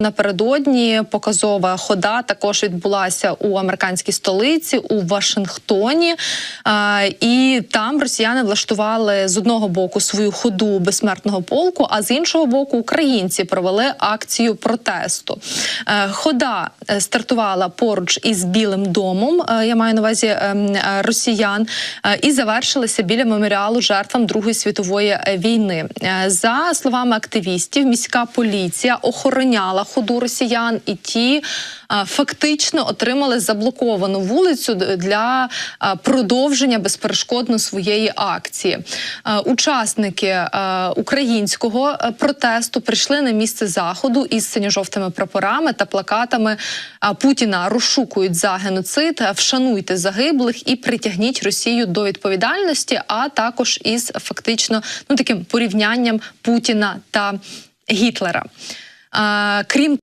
Напередодні показова хода також відбулася у американській столиці у Вашингтоні, і там росіяни влаштували з одного боку свою ходу безсмертного полку, а з іншого боку, українці провели акцію протесту. Е, Хода е, стартувала поруч із Білим домом. е, Я маю на увазі ем, росіян, і завершилася біля меморіалу жертвам Другої світової війни. За словами активістів, міська поліція охороняла ходу росіян, і ті е, фактично отримали заблоковану вулицю для е, продовження безперешкодно своєї акції. Е, Учасники українського протесту прийшли на місце заходу із синьо-жовтими прапорами та плакатами Путіна розшукують за геноцид, вшануйте загиблих і притягніть Росію до відповідальності, а також із фактично ну таким порівнянням Путіна та Гітлера. Крім